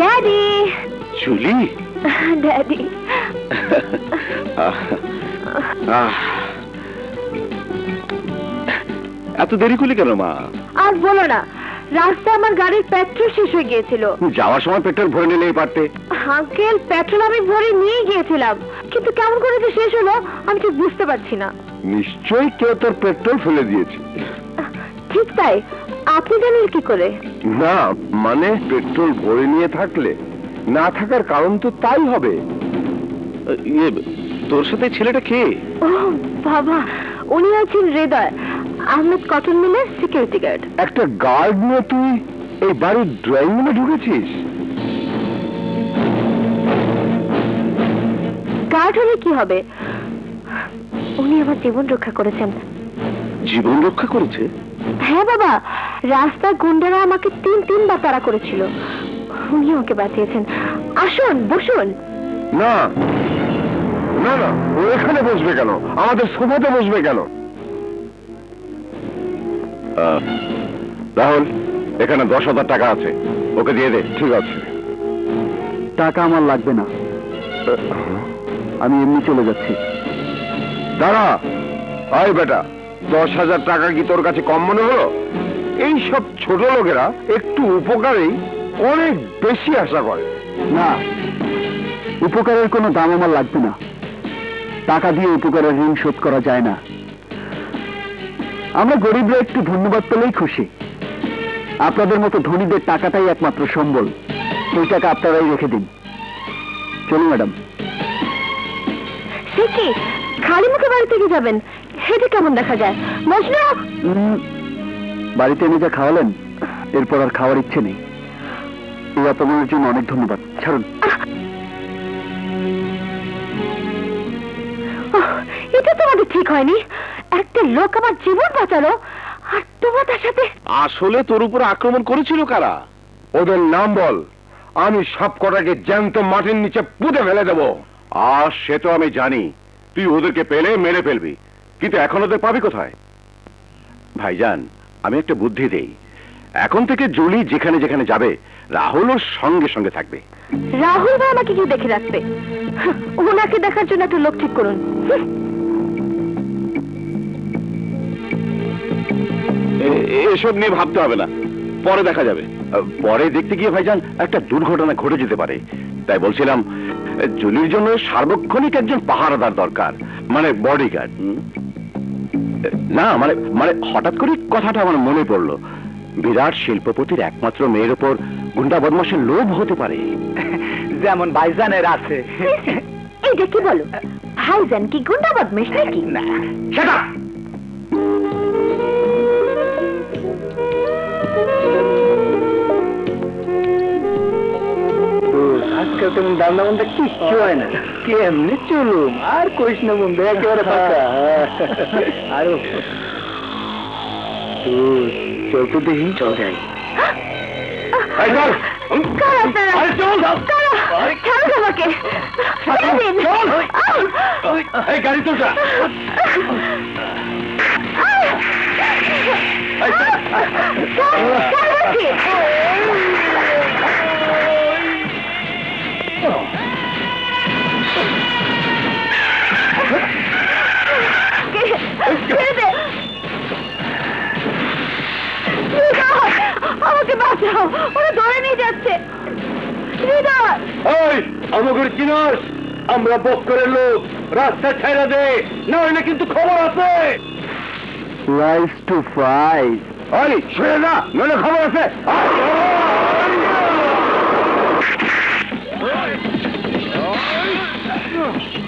Daddy চুলি daddy. এত দেরি করলি কেন মা? আজ বলো না রাস্তায় আমার গাড়ির পেট্রোল শেষ হয়ে গিয়েছিল। যাওয়ার সময় পেট্রোল ভরে নিলেই পারতে। আঙ্কেল পেট্রোল আমি ভরে নিয়ে গিয়েছিলাম। কিন্তু কেমন করে যে শেষ হলো আমি ঠিক বুঝতে পারছি না। নিশ্চয়ই কেউ তোর পেট্রোল ফেলে দিয়েছে। ঠিক তাই। আপনি জানেন কি করে? না মানে পেট্রোল ভরে নিয়ে থাকলে। না থাকার কারণ তো তাই হবে। ইয়ে তোর সাথে ছেলেটা কে? ও বাবা উনি আছেন হৃদয়। আহমেদ কটন মিলের সিকিউরিটি গার্ড একটা গার্ড নিয়ে তুই এই বাড়ির ড্রয়িং রুমে ঢুকেছিস? গার্ড হলে কি হবে? উনি আমার জীবন রক্ষা করেছেন। জীবন রক্ষা করেছে? হ্যাঁ বাবা। রাস্তায় গুন্ডারা আমাকে তিন তিনবার তাড়া করেছিল। উনি আমাকে বাঁচিয়েছেন। আসুন বসুন। না। না না ও এখানে বসবে কেন? আমাদের সোফাতে বসবে কেন? রাহুল এখানে দশ হাজার টাকা আছে। ওকে দিয়ে দে ঠিক আছে। টাকা আমার লাগবে না। আমি এমনি চলে যাচ্ছি। দাঁড়া। আয় বেটা দশ হাজার টাকা কি তোর কাছে কম মনে হলো? এই সব ছোট লোকেরা একটু উপকারেই অনেক বেশি আশা করে। না উপকারের কোনো দাম আমার লাগবে না। টাকা দিয়ে উপকারের ঋণ শোধ করা যায় না। আমরা গরিবরা একটু ধন্যবাদ পেলেই খুশি। আপনাদের মতো ধনীদের টাকাটাই একমাত্র সম্বল। সেই টাকা আপনারাই রেখে দিন। চলুন ম্যাডাম। সে কি? খালি মুখে বাড়ি থেকে যাবেন? সেটা কেমন দেখা যায়? মজনু বাড়িতে এনে যা খাওয়ালেন এরপর আর খাওয়ার ইচ্ছে নেই। এই অপমানের জন্য অনেক ধন্যবাদ। ছাড়ুন। এটা তো আমাদের ঠিক হয়নি। একটা লোক আমার জীবন বাঁচালো আর তোমরা তার সাথে আসলে তোর উপর আক্রমণ করেছিল কারা? ওদের নাম বল। আমি সব কটাকে জ্যান্ত মাটির নিচে পুঁতে ফেলে দেব। আর সে তো আমি জানি। তুই ওদেরকে পেলে মেরে ফেলবি। কিন্তু এখন ওদের পাবি কোথায়? ভাইজান আমি একটা বুদ্ধি দেই। এখন থেকে জুলি যেখানে যেখানে যাবে রাহুল ওর সঙ্গে সঙ্গে থাকবে। রাহুল ভাই আমাকে কি দেখে রাখবে। ওনাকে দেখার জন্য একটা লোক ঠিক করুন। এসব নিয়ে ভাবতে হবে না। পরে দেখা যাবে। পরে দেখতে গিয়ে ভাইজান একটা দুর্ঘটনা ঘটে যেতে পারে। তাই বলছিলাম জুলির জন্য সার্বক্ষণিক একজন পাহারাদার দরকার মানে বডিগার্ড না মানে মানে হঠাৎ করে কথাটা আমার মনে পড়ল। বিরাট শিল্পপতির একমাত্র মেয়ের ওপর গুন্ডা বদমাসের লোভ হতে পারে। যেমন বাইজানের আছে। এইটা কি বলো? হাইজান কি গুন্ডা বদমাস নাকি? সেটা তেমন দান্দা বন্ধা কিচ্ছু হয় না। কেমনি চলুম? আর কইস না বন্ধু একেবারে ফাঁকা। আরও। চল তো দেখি চল। যাই আপনারা আরে ছেড়ে দে। হৃদয়, আমাকে বাঁচাও ওরা ধরে নিয়ে যাচ্ছে হৃদয় আমরা বক্করের লোক রাস্তা ছেড়ে দে না হলে কিন্তু খবর আছে রাইস টু ফাইভ ওই ছেড়ে না নইলে খবর আছে Ugh.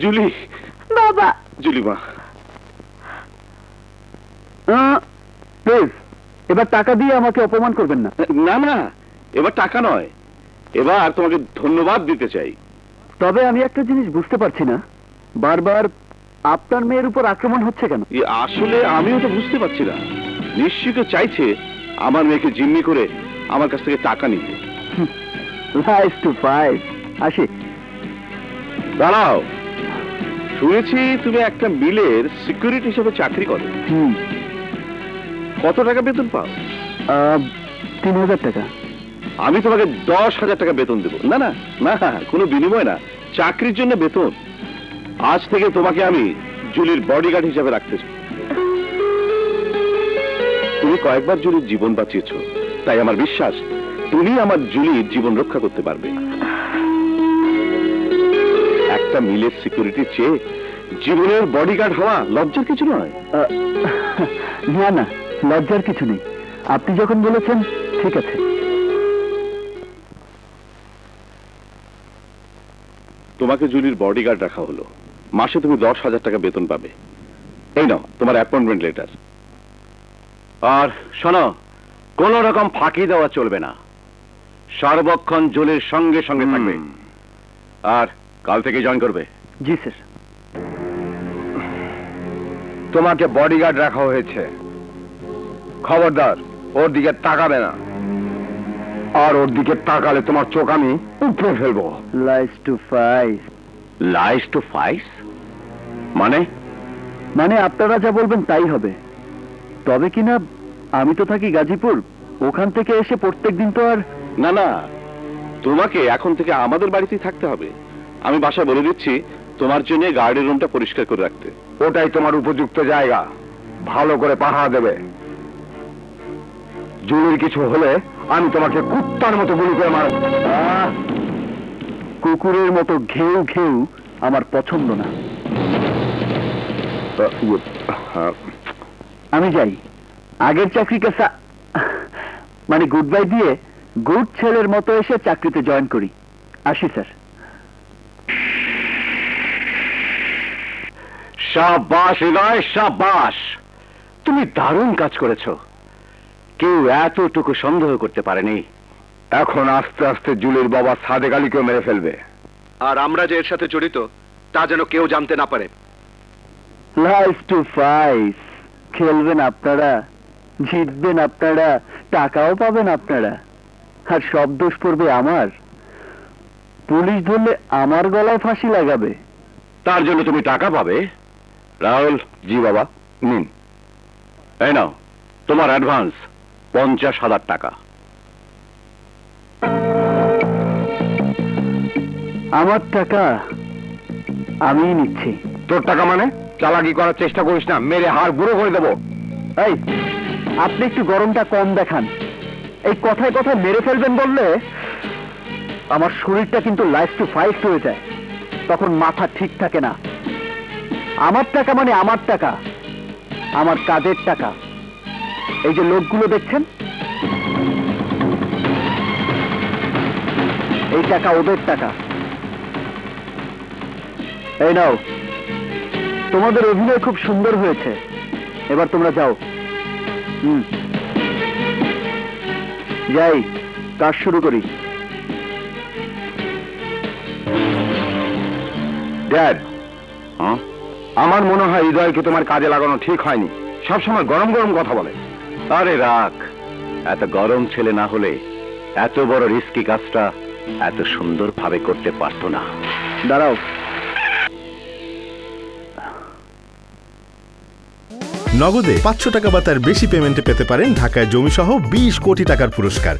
জুলি। বাবা। জুলি মা। প্লিজ এবার টাকা দিয়ে আমাকে অপমান করবেন না। না না এবার টাকা নয়। এবার তোমাকে ধন্যবাদ দিতে চাই। তবে আমি একটা জিনিস বুঝতে পারছি না। বারবার আপনার মেয়ের উপর আক্রমণ হচ্ছে কেন? আসলে আমিও তো বুঝতে পারছি না। নিশ্চিত চাইছে আমার মেয়েকে জিম্মি করে আমার কাছ থেকে টাকা নিতে। আসি। দাঁড়াও। শুনেছি তুমি একটা মিলের সিকিউরিটি হিসেবে চাকরি করো। হুম। কত টাকা বেতন পাও? তিন হাজার টাকা। আমি তোমাকে দশ হাজার টাকা বেতন দেবো। না না না কোনো বিনিময় না। চাকরির জন্য বেতন। আজ থেকে তোমাকে আমি জুলির বডিগার্ড হিসেবে রাখতে চাই। তুমি কয়েকবার জুলির জীবন বাঁচিয়েছ। তাই আমার বিশ্বাস তুমি আমার জুলির জীবন রক্ষা করতে পারবে। একটা মিলের সিকিউরিটি চেয়ে জীবনের বডিগার্ড হওয়া লজ্জার কিছু নয়। না না লজ্জার কিছু নেই। আপনি যখন বলেছেন ঠিক আছে। তোমাকে জুলির বডিগার্ড রাখা হলো। মাসে তুমি দশ হাজার টাকা বেতন পাবে। এই নাও তোমার অ্যাপয়েন্টমেন্ট লেটার আর শোনো কোন রকম ফাঁকি দেওয়া চলবে না। সর্বক্ষণ জুলির সঙ্গে সঙ্গে থাকবে। আর কাল থেকে জয়েন করবে। জি স্যার। তোমাকে বডিগার্ড রাখা হয়েছে। খবরদার ওর দিকে তাকাবে না। আর ওর দিকে তাকালে তোমার চোখ আমি উপড়ে ফেলব। Life to five lies to fives মানে? মানে আপনারা যা বলবেন তাই হবে। তবে কিনা আমি তো থাকি গাজীপুর ওখান থেকে এসে প্রত্যেক দিন তো আর না না। তোমাকে এখন থেকে আমাদের বাড়িতেই থাকতে হবে। আমি বাসায় বলে দিচ্ছি তোমার জন্য গার্ডের রুমটা পরিষ্কার করে রাখতে। ওটাই তোমার উপযুক্ত জায়গা। ভালো করে পাহারা দেবে। জুলির কিছু হলে আমি তোমাকে কুত্তার মতো গুলি করে মারব। কুকুরের মতো ঘেউ ঘেউ আমার পছন্দ না। আমি যাই। আগের চাকরিকে সা- মানে গুড বাই দিয়ে গুড ছেলের মতো এসে চাকরিতে জয়েন করি। আসি স্যার সাবাস হৃদয় সাবাস তুমি দারুণ কাজ করেছ। কেউ এতটুকু সন্দেহ করতে পারেনি। এখন আস্তে আস্তে জুলির বাবা সাদেক আলীকেও মেরে ফেলবে। আর আমরা যে এর সাথে জড়িত তা যেন কেউ জানতে না পারে। লাইফ টু ফাইভ খেলবেন আপনারা জিতবেন আপনারা টাকাও পাবেন আপনারা। আর সব দোষ পড়বে আমার। পুলিশ ধরলে আমার গলায় ফাঁসি লাগাবে। তার জন্য তুমি টাকা পাবে। রাহুল জি বাবা। নিন এই নাও তোমার অ্যাডভান্স পঞ্চাশ হাজার টাকা। আমার টাকা আমিই নিচ্ছি। তোর টাকা মানে? চালাকি করার চেষ্টা করিস না মেরে হাড় গুঁড়ো করে দেবো। এই আপনি একটু গরমটা কম দেখান। এই কথায় কথায় মেরে ফেলবেন বললে আমার শরীরটা কিন্তু লাইফ টু ফাইভ হয়ে যায়। তখন মাথা ঠিক থাকে না। আমার টাকা মানে আমার টাকা, আমার কাজের টাকা। এই যে লোকগুলো দেখছেন? এই টাকা ওদের টাকা। এই নাও, তোমাদের অভিনয় খুব সুন্দর হয়েছে। এবার তোমরা যাও। হুম। যাই, কাজ শুরু করি। ড্যাড আমার মনে হয় হৃদয়কে তোমার কাজে লাগানো ঠিক হয়নি। সবসময় গরম গরম কথা বলে। আরে রাখ এত গরম ছেলে না হলে এত বড় রিস্কি কাজটা এত সুন্দরভাবে করতে পারতো না। দাঁড়াও। নগদে পাঁচশো টাকা বা তার বেশি পেমেন্টে পেতে পারেন ঢাকায় জমিসহ বিশ কোটি টাকার পুরস্কার।